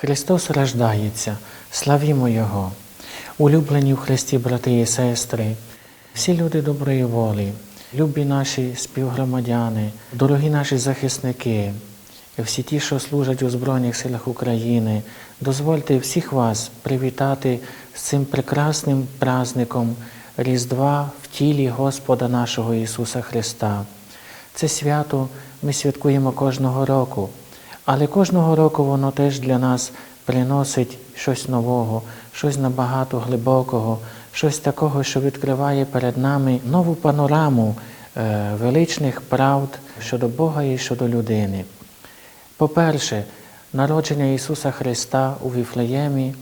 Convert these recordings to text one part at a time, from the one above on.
Христос рождається, славімо Його, улюблені в Христі брати і сестри, всі люди доброї волі, любі наші співгромадяни, дорогі наші захисники, всі ті, що служать у Збройних силах України, дозвольте всіх вас привітати з цим прекрасним праздником Різдва в тілі Господа нашого Ісуса Христа. Це свято ми святкуємо кожного року, але кожного року воно теж для нас приносить щось нового, щось набагато глибокого, щось такого, що відкриває перед нами нову панораму е, величних правд щодо Бога і щодо людини. По-перше, народження Ісуса Христа у Віфлеємі,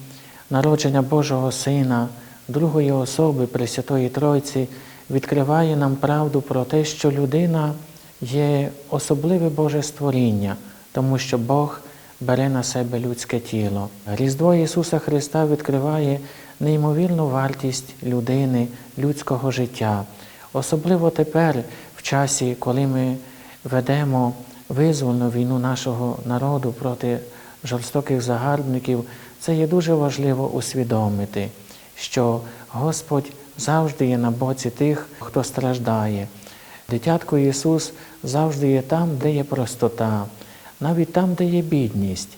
народження Божого Сина, другої особи Пресвятої Тройці відкриває нам правду про те, що людина є особливе Боже створіння, тому що Бог бере на себе людське тіло. Різдво Ісуса Христа відкриває неймовірну вартість людини, людського життя. Особливо тепер, в часі, коли ми ведемо визвольну війну нашого народу проти жорстоких загарбників, це є дуже важливо усвідомити, що Господь завжди є на боці тих, хто страждає. Дитятко Ісус завжди є там, де є простота, навіть там, де є бідність,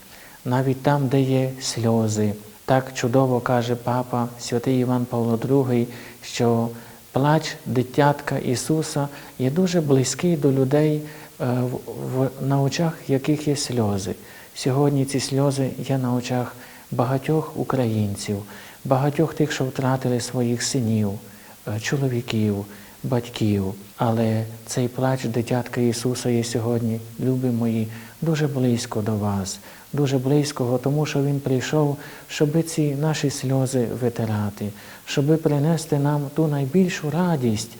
навіть там, де є сльози. Так чудово каже папа святий Іван Павло II, що плач дитятка Ісуса є дуже близький до людей, е, на очах яких є сльози. Сьогодні ці сльози є на очах багатьох українців, багатьох тих, що втратили своїх синів, е, чоловіків, батьків. Але цей плач дитятка Ісуса є сьогодні, любі мої, дуже близько до вас, дуже близько, тому що Він прийшов, щоб ці наші сльози витирати, щоб принести нам ту найбільшу радість.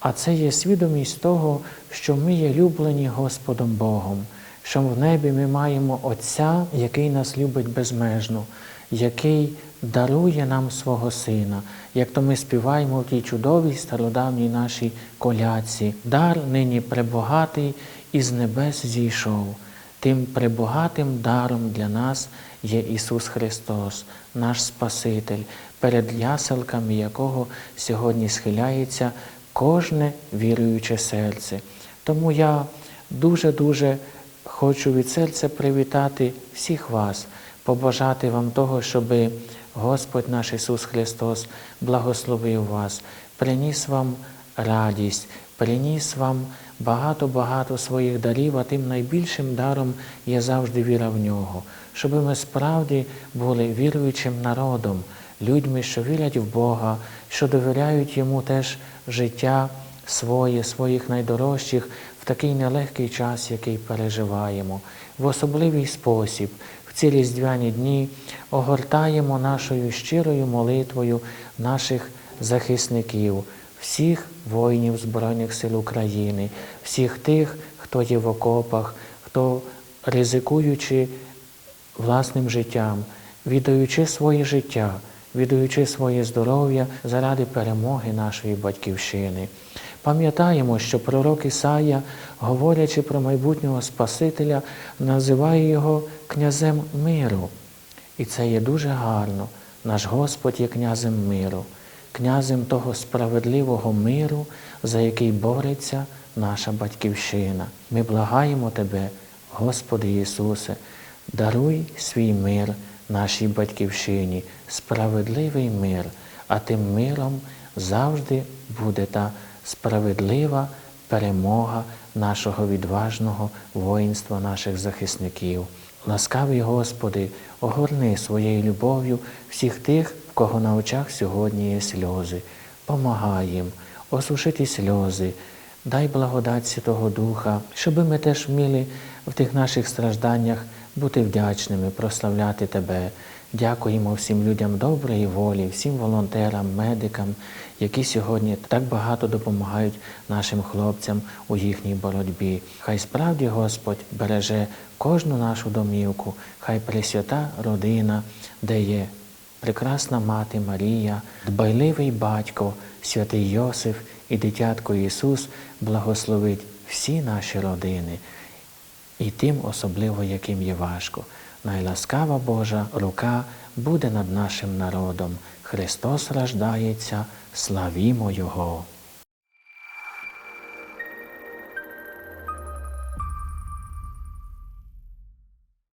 А це є свідомість того, що ми є люблені Господом Богом, що в небі ми маємо Отця, який нас любить безмежно, який дарує нам свого Сина, як то ми співаємо в тій чудовій стародавній нашій колядці. Дар нині пребогатий із небес зійшов. Тим пребогатим даром для нас є Ісус Христос, наш Спаситель, перед яселками якого сьогодні схиляється кожне віруюче серце. Тому я дуже-дуже хочу від серця привітати всіх вас, побажати вам того, щоб Господь наш Ісус Христос благословив вас, приніс вам радість, приніс вам багато-багато своїх дарів, а тим найбільшим даром є завжди віра в нього, щоб ми справді були віруючим народом, людьми, що вірять в Бога, що довіряють Йому теж життя своє, своїх найдорожчих в такий нелегкий час, який переживаємо. В особливий спосіб ці різдвяні дні огортаємо нашою щирою молитвою наших захисників, всіх воїнів Збройних сил України, всіх тих, хто є в окопах, хто ризикуючи власним життям, віддаючи своє життя, віддаючи своє здоров'я заради перемоги нашої батьківщини. Пам'ятаємо, що пророк Ісая, говорячи про майбутнього Спасителя, називає його князем миру. І це є дуже гарно. Наш Господь є князем миру, князем того справедливого миру, за який бореться наша батьківщина. Ми благаємо Тебе, Господи Ісусе, даруй свій мир нашій батьківщині, справедливий мир, а тим миром завжди буде та справедлива перемога нашого відважного воїнства, наших захисників. Ласкавий Господи, огорни своєю любов'ю всіх тих, в кого на очах сьогодні є сльози. Помагай їм осушити сльози, дай благодать Святого Духа, щоб ми теж вміли в тих наших стражданнях бути вдячними, прославляти Тебе. Дякуємо всім людям доброї волі, всім волонтерам, медикам, які сьогодні так багато допомагають нашим хлопцям у їхній боротьбі. Хай справді Господь береже кожну нашу домівку, хай пресвята родина, де є прекрасна мати Марія, дбайливий батько, святий Йосиф і дитятко Ісус благословить всі наші родини. і тим особливо, яким є важко. Найласкава Божа рука буде над нашим народом. Христос рождається, славімо Його!